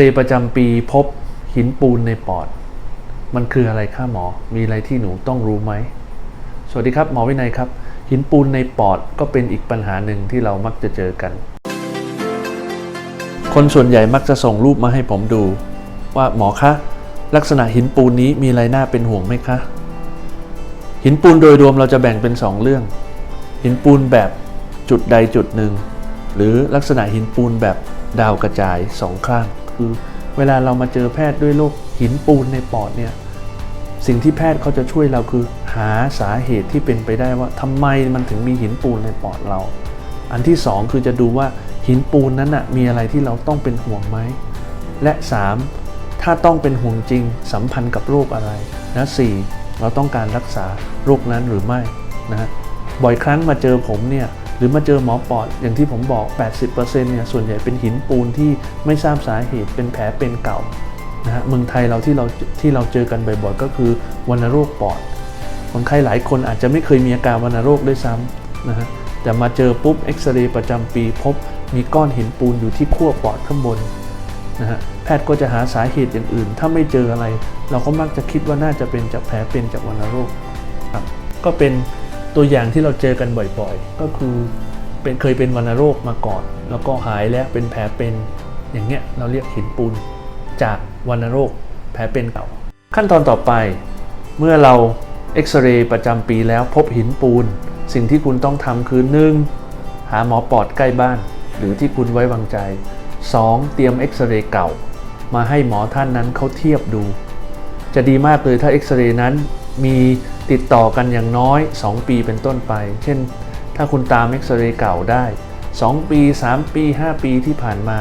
รย์ประจำปีพบหินปูนในปอด มันคืออะไรคะหมอ มีอะไรที่หนูต้องรู้ไหม สวัสดีครับ หมอวินัยครับ หินปูนในปอดก็เป็นอีกปัญหาหนึ่งที่เรามักจะเจอกัน คนส่วนใหญ่มักจะส่งรูปมาให้ผมดู ว่าหมอคะ ลักษณะหินปูนนี้มีอะไรน่าเป็นห่วงไหมคะ หินปูนโดยรวมเราจะแบ่งเป็น 2 เรื่อง หินปูนแบบจุดใดจุดหนึ่ง หรือลักษณะหินปูนแบบดาวกระจายสองข้าง คือเวลาเรามาเจอแพทย์ด้วยโรคหินปูนในปอดเนี่ยสิ่งที่แพทย์เขาจะช่วยเราคือหาสาเหตุที่เป็นไปได้ว่าทำไมมันถึงมีหินปูนในปอดเรา อันที่สองคือจะดูว่าหินปูนนั้นนะมีอะไรที่เราต้องเป็นห่วงไหม และ 3. ถ้าต้องเป็นห่วงจริงสัมพันธ์กับโรคอะไรนะสี่เราต้องการรักษาโรคนั้นหรือไม่นะบ่อยครั้งมาเจอผมเนี่ย หรือมาเจอหมอปอดอย่างที่ผมบอก 80%เนี่ยส่วนใหญ่เป็นหินปูนที่ไม่ทราบสาเหตุเป็นแผลเป็นเก่านะฮะเมืองไทยเราที่เราที่เราเจอกันบ่อยๆ ก็คือวัณโรคปอดคนไข้หลายคนอาจจะไม่เคยมีอาการวัณโรคด้วยซ้ำนะฮะแต่มาเจอปุ๊บเอ็กซเรย์ประจำปีพบมีก้อนหินปูนอยู่ที่ขั้วปอดข้างบนนะฮะแพทย์ก็จะหาสาเหตุอย่างอื่น ถ้าไม่เจออะไร เราก็มักจะคิดว่าน่าจะเป็นจากแผลเป็นจากวัณโรคครับก็เป็น ตัวอย่างที่เราเจอกันบ่อยๆ ก็คือเป็นเคยเป็นวัณโรคมาก่อน แล้วก็หายแล้วเป็นแผลเป็นอย่างเงี้ยเราเรียกหินปูนจากวัณโรคแผลเป็นเก่า ขั้นตอนต่อไป เมื่อเราเอ็กซเรย์ประจำปีแล้วพบหินปูน สิ่งที่คุณต้องทำคือ 1. หาหมอปอดใกล้บ้าน หรือที่คุณไว้วางใจ 2. เตรียมเอ็กซเรย์เก่า มาให้หมอท่านนั้นเขาเทียบดู จะดีมากเลยถ้าเอ็กซเรย์นั้น มีติดต่อกันอย่างน้อย 2 ปีเป็นต้นไป เช่น ถ้าคุณตามเอ็กซเรย์เก่าได้ 2 ปี 3 ปี 5 ปีที่ผ่านมา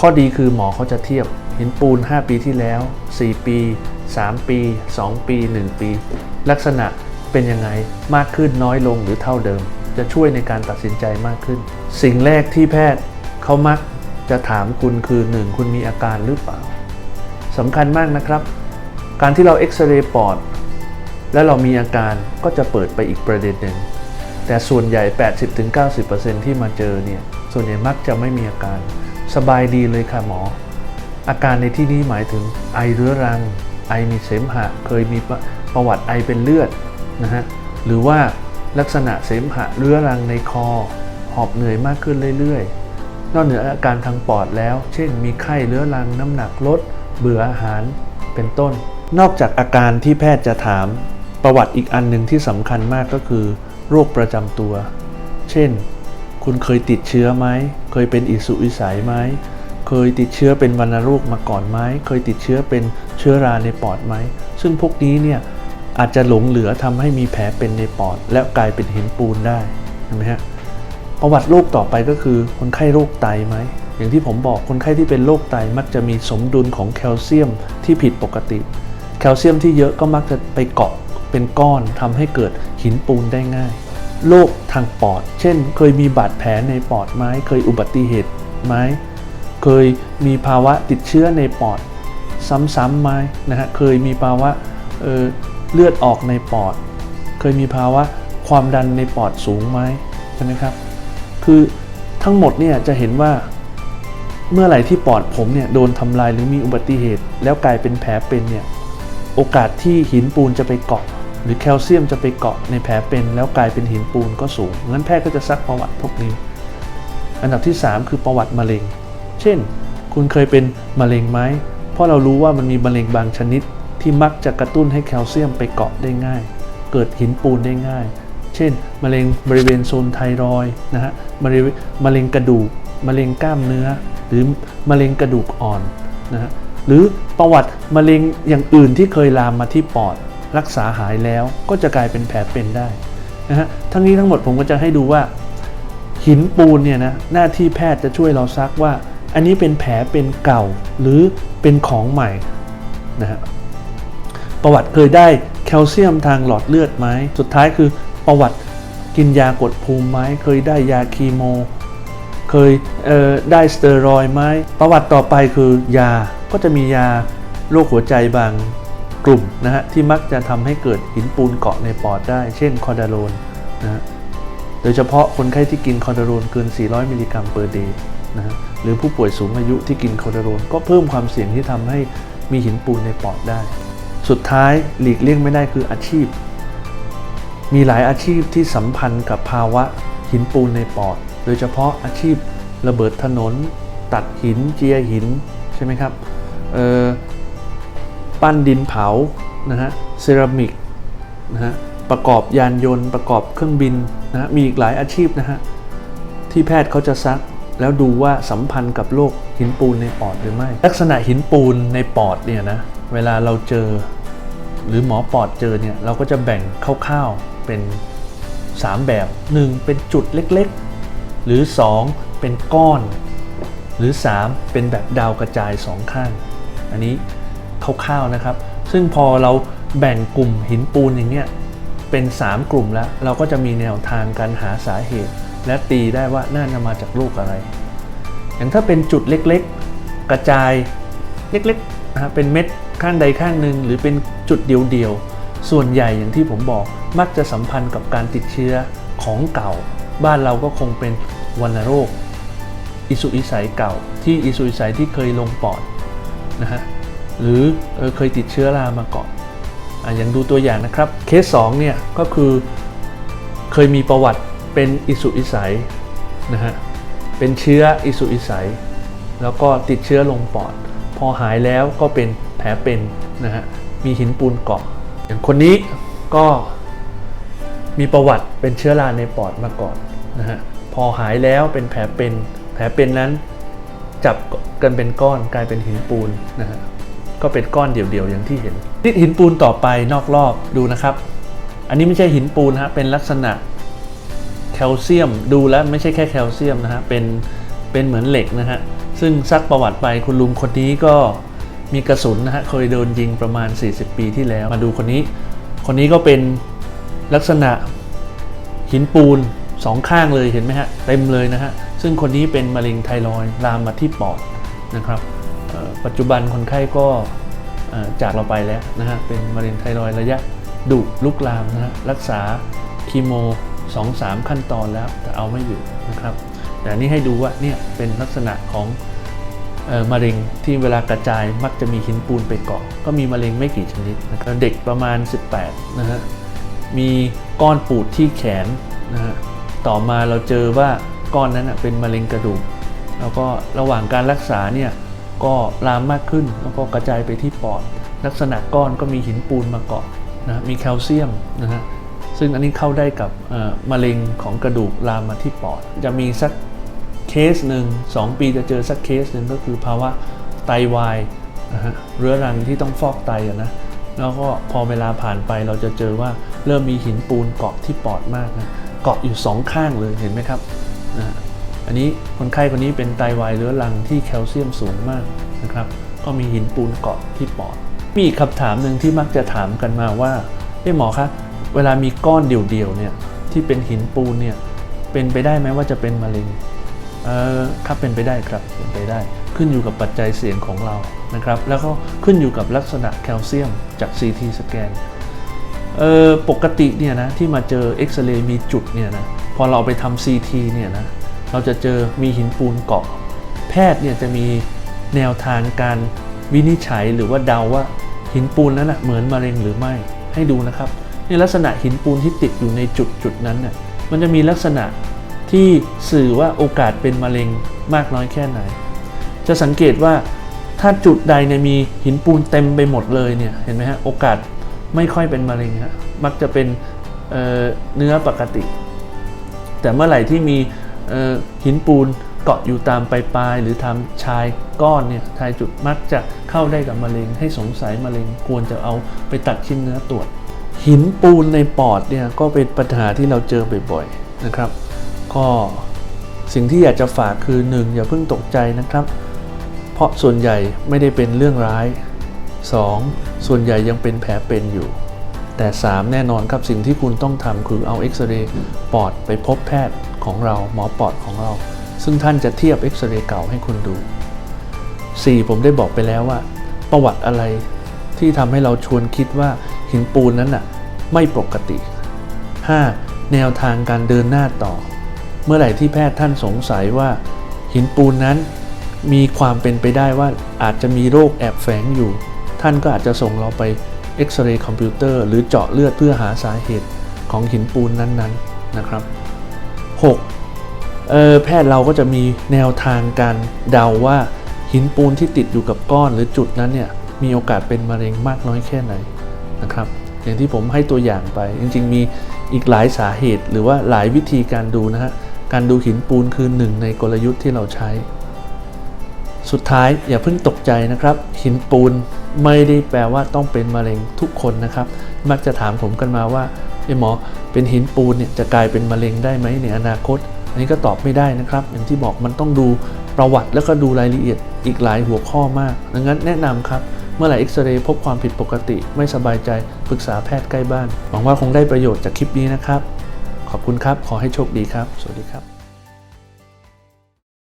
ข้อดีคือหมอเขาจะเทียบหินปูน 5 ปีที่แล้ว 4 ปี 3 ปี 2 ปี 1 ปี ลักษณะเป็นยังไงมากขึ้นน้อยลงหรือเท่าเดิม จะช่วยในการตัดสินใจมากขึ้น สิ่งแรกที่แพทย์เขามักจะถามคุณคือ 1 คุณมีอาการหรือเปล่าสำคัญมากนะครับ การที่เราเอ็กซเรย์ปอด แล้วเรามีอาการก็จะเปิดไปอีกประเด็นหนึ่งแต่ส่วนใหญ่ 80-90%ที่มาเจอเนี่ยส่วนใหญ่มักจะไม่มีอาการ สบายดีเลยค่ะหมอ อาการในที่นี้หมายถึงไอเรื้อรัง ไอมีเสมหะ เคยมีประประวัติไอเป็นเลือดนะฮะหรือว่าลักษณะเสมหะเรื้อรังในคอ หอบเหนื่อยมากขึ้นเรื่อยๆ นอกเหนืออาการทางปอดแล้ว เช่น มีไข้เรื้อรังน้ำหนักลด เบื่ออาหารเป็นต้น นอกจากอาการที่แพทย์จะถาม ประวัติอีกอันหนึ่งที่สำคัญมากก็คือ โรคประจำตัว เช่น คุณเคยติดเชื้อไหม เคยเป็นอิสุอิสัยไหม เคยติดเชื้อเป็นวัณโรคมาก่อนไหม เคยติดเชื้อเป็นเชื้อราในปอดไหม ซึ่งพวกนี้เนี่ยอาจจะหลงเหลือทำให้มีแผลเป็นในปอด แล้วกลายเป็นหินปูนได้เห็นไหมฮะประวัติโรคต่อไปก็คือคนไข้โรคไตไหมอย่างที่ผมบอกคนไข้ที่เป็นโรคไตมักจะมีสมดุลของแคลเซียมที่ผิดปกติ แคลเซียมที่เยอะก็มักจะไปเกาะ เป็นก้อนทำให้เกิดหินปูนได้ง่าย โรคทางปอด เช่น เคยมีบาดแผลในปอดไหมเคยอุบัติเหตุไหมเคยมีภาวะติดเชื้อในปอด ซ้ำๆไหมนะฮะเคยมีภาวะเเลือดออกในปอด เคยมีภาวะความดันในปอดสูงไหมใช่ไหมครับ คือทั้งหมดเนี่ยจะเห็นว่าเมื่อไหร่ที่ปอดผมเนี่ยโดนทำลายหรือมีอุบัติเหตุ แล้วกลายเป็นแผลเป็นเนี่ยโอกาสที่หินปูนจะไปเกาะ รือแคลเซียมจะไปเกาะในแผลเป็นแล้วกลายเป็นหินปูนก็สูงงั้นแพทย์ก็จะซักประวัติพวกนี้ อันดับที่ 3 คือประวัติมะเร็ง เช่น คุณเคยเป็นมะเร็งไหมเพราะเรารู้ว่ามันมีมะเร็งบางชนิด ที่มักจะกระตุ้นให้แคลเซียมไปเกาะได้ง่าย เกิดหินปูนได้ง่าย เช่น มะเร็งบริเวณโซนไทรอยนะฮะมะเร็งมะเร็งกระดูกมะเร็งกล้ามเนื้อ หรือมะเร็งกระดูกอ่อนนะฮะหรือประวัติมะเร็งอย่างอื่นที่เคยลามมาที่ปอด รักษาหายแล้วก็จะกลายเป็นแผลเป็นได้นะฮะทั้งนี้ทั้งหมดผมก็จะให้ดูว่า หินปูนเนี่ยนะหน้าที่แพทย์จะช่วยเราซักว่า อันนี้เป็นแผลเป็นเก่าหรือเป็นของใหม่นะฮะประวัติเคยได้แคลเซียมทางหลอดเลือดไหมสุดท้ายคือประวัติกินยากดภูมิไหมเคยได้ยาคีโม เคยเได้สเตียรอยไหมประวัติต่อไปคือยาก็จะมียาโรคหัวใจบาง กลุ่มนะฮะที่มักจะทำให้เกิดหินปูนเกาะในปอดได้ เช่นคอดาโลนนะฮะโดยเฉพาะคนไข้ที่กินคอนโดโรนเกิน 400 มิลลิกรัมเปอร์เดย์นะฮะหรือผู้ป่วยสูงอายุที่กินคเดาโรนก็เพิ่มความเสี่ยงที่ทำให้มีหินปูนในปอดได้ สุดท้ายหลีกเลี่ยงไม่ได้คืออาชีพ มีหลายอาชีพที่สัมพันธ์กับภาวะหินปูนในปอด โดยเฉพาะอาชีพระเบิดถนน ตัดหินเจียหินใช่ไหมครับ เอ่อ ปั้นดินเผานะฮะเซรามิกนะฮะประกอบยานยนต์ ประกอบเครื่องบินนะฮะมีอีกหลายอาชีพนะฮะที่แพทย์เขาจะซักแล้วดูว่าสัมพันธ์กับโรคหินปูนในปอดหรือไม่ ลักษณะหินปูนในปอดเนี่ยนะเวลาเราเจอ หรือหมอปอดเจอเนี่ยเราก็จะแบ่งคร่าวๆเป็น 3 แบบ 1 เป็นจุดเล็กๆ หรือ 2 เป็นก้อน หรือ 3 เป็นแบบดาวกระจายสองข้าง อันนี้ คร่าวๆนะครับ ซึ่งพอเราแบ่งกลุ่มหินปูนอย่างเงี้ยเป็น 3 กลุ่มแล้ว เราก็จะมีแนวทางการหาสาเหตุ และตีได้ว่าน่าจะมาจากโรคอะไร อย่างถ้าเป็นจุดเล็กๆ กระจายเล็กๆนะฮะเป็นเม็ดข้างใดข้างหนึ่งหรือเป็นจุดเดียวๆ ส่วนใหญ่อย่างที่ผมบอกมักจะสัมพันธ์กับการติดเชื้อของเก่า บ้านเราก็คงเป็นวัณโรค อิสุอิสัยเก่า ที่อิสุอิสัยที่เคยลงปอดนะฮะ หรือเออเคยติดเชื้อรามาก่อนอะอย่างดูตัวอย่างนะครับ เคส2เนี่ยก็คือเคยมีประวัติเป็นอิสุอิสัยนะฮะเป็นเชื้ออิสุอิสัย แล้วก็ติดเชื้อลงปอด พอหายแล้วก็เป็นแผลเป็นนะฮะมีหินปูนเกาะ อย่างคนนี้ก็มีประวัติเป็นเชื้อราในปอดมาก่อนนะฮะพอหายแล้วเป็นแผลเป็นแผลเป็นนั้นจับกันเป็นก้อนกลายเป็นหินปูนนะฮะ ก็เป็นก้อนเดี่ยวๆอย่างที่เห็นติดหินปูนต่อไปนอกรอบดูนะครับ อันนี้ไม่ใช่หินปูนนะฮะเป็นลักษณะแคลเซียมดูแล้วไม่ใช่แค่แคลเซียมนะฮะเป็นเป็นเหมือนเหล็กนะฮะซึ่งซักประวัติไปคุณลุงคนนี้ก็มีกระสุนนะฮะเคยโดนยิงประมาณ 40 ปีที่แล้วมาดูคนนี้ คนนี้ก็เป็นลักษณะหินปูนสองข้างเลยเห็นไหมฮะเต็มเลยนะฮะซึ่งคนนี้เป็นมะเร็งไทรอยด์ลามมาที่ปอดนะครับ ปัจจุบันคนไข้ก็จากเราไปแล้วนะฮะเป็นมะเร็งไทรอยด์ระยะดุลุกลามนะฮะรักษาคีโม2-3 ขั้นตอนแล้วแต่เอาไม่อยู่นะครับ แต่นี่ให้ดูว่าเนี่ยเป็นลักษณะของออมะเร็งที่เวลากระจายมักจะมีหินปูนไปเกาะก็มีมะเร็งไม่กี่ชนิดนะครับเด็กประมาณ 18นะฮะมีก้อนปูดที่แขนนะฮะต่อมาเราเจอว่าก้อนนั้นนะเป็นมะเร็งกระดูก แล้วก็ระหว่างการรักษาเนี่ย ก็ลามมากขึ้นแล้วก็กระจายไปที่ปอด ลักษณะก้อนก็มีหินปูนมาเกาะนะมีแคลเซียมนะฮะซึ่งอันนี้เข้าได้กับมะเร็งของกระดูกลามมาที่ปอด จะมีสักเคสหนึ่งสองปีจะเจอสักเคสหนึ่งก็คือภาวะไตวายนะฮะเรื้อรังที่ต้องฟอกไตอะนะแล้วก็พอเวลาผ่านไปเราจะเจอว่าเริ่มมีหินปูนเกาะที่ปอดมากนะเกาะอยู่สองข้างเลยเห็นไหมครับ อันนี้คนไข้คนนี้เป็นไตวายเรื้อรังที่แคลเซียมสูงมากนะครับ ก็มีหินปูนเกาะที่ปอด มีคำถามหนึ่งที่มักจะถามกันมาว่าเอ้หมอคะเวลามีก้อนเดี่ยวๆเนี่ยที่เป็นหินปูนเนี่ยเป็นไปได้ไหมว่าจะเป็นมะเร็งเอ่อครับเป็นไปได้ครับเป็นไปได้ ขึ้นอยู่กับปัจจัยเสี่ยงของเรานะครับ แล้วก็ขึ้นอยู่กับลักษณะแคลเซียมจาก CT สแกนเอ่อปกติเนี่ยนะที่มาเจอเอ็กซเรย์มีจุดเนี่ยนะพอเราเอาไปทำ CT เนี่ยนะ เราจะเจอมีหินปูนเกาะ แพทย์เนี่ยจะมีแนวทางการวินิจฉัยหรือว่าเดาว่าหินปูนนั้นนะเหมือนมะเร็งหรือไม่ให้ดูนะครับในลักษณะหินปูนที่ติดอยู่ในจุดจุดนั้นน่ะมันจะมีลักษณะที่สื่อว่าโอกาสเป็นมะเร็งมากน้อยแค่ไหน จะสังเกตว่าถ้าจุดใดเนี่ยมีหินปูนเต็มไปหมดเลยเนี่ยเห็นไหมฮะโอกาสไม่ค่อยเป็นมะเร็งฮะมักจะเป็นเเนื้อปกติ แต่เมื่อไหร่ที่มี หินปูนเกาะอยู่ตามปลายๆหรือทำชายก้อนเนี่ยชายจุดมักจะเข้าได้กับมะเร็งให้สงสัยมะเร็งควรจะเอาไปตัดชิ้นเนื้อตรวจ หินปูนในปอดเนี่ยก็เป็นปัญหาที่เราเจอบ่อยๆนะครับก็สิ่งที่อยากจะฝากคือ 1. อย่าเพิ่งตกใจนะครับ เพราะส่วนใหญ่ไม่ได้เป็นเรื่องร้าย 2. ส่วนใหญ่ยังเป็นแผลเป็นอยู่ แต่ 3 แน่นอนครับสิ่งที่คุณต้องทำคือเอาเอ็กซเรย์ปอดไปพบแพทย์ ของเราหมอปอดของเรา ซึ่งท่านจะเทียบเอ็กซเรย์เก่าให้คุณดู 4. ผมได้บอกไปแล้วว่า ประวัติอะไรที่ทำให้เราชวนคิดว่าหินปูนนั้นน่ะไม่ปกติ 5. แนวทางการเดินหน้าต่อ เมื่อไหร่ที่แพทย์ท่านสงสัยว่า หินปูนนั้นมีความเป็นไปได้ว่าอาจจะมีโรคแอบแฝงอยู่ ท่านก็อาจจะส่งเราไปเอ็กซเรย์คอมพิวเตอร์หรือเจาะเลือดเพื่อหาสาเหตุของหินปูนนั้นๆนะครับ 6. เออแพทย์เราก็จะมีแนวทางการเดาว่าหินปูนที่ติดอยู่กับก้อนหรือจุดนั้นเนี่ยมีโอกาสเป็นมะเร็งมากน้อยแค่ไหนนะครับ อย่างที่ผมให้ตัวอย่างไป จริง ๆ มีอีกหลายสาเหตุหรือว่าหลายวิธีการดูนะฮะการดูหินปูนคือหนึ่งในกลยุทธ์ที่เราใช้ สุดท้ายอย่าเพิ่งตกใจนะครับ หินปูนไม่ได้แปลว่าต้องเป็นมะเร็งทุกคนนะครับ มักจะถามผมกันมาว่า ไอ้หมอเป็นหินปูนเนี่ยจะกลายเป็นมะเร็งได้ไหมในอนาคต อันนี้ก็ตอบไม่ได้นะครับ อย่างที่บอกมันต้องดูประวัติแล้วก็ดูรายละเอียดอีกหลายหัวข้อมาก ดังนั้นแนะนำครับ เมื่อไหร่เอ็กซเรย์พบความผิดปกติ ไม่สบายใจปรึกษาแพทย์ใกล้บ้าน หวังว่าคงได้ประโยชน์จากคลิปนี้นะครับ ขอบคุณครับ ขอให้โชคดีครับ สวัสดีครับ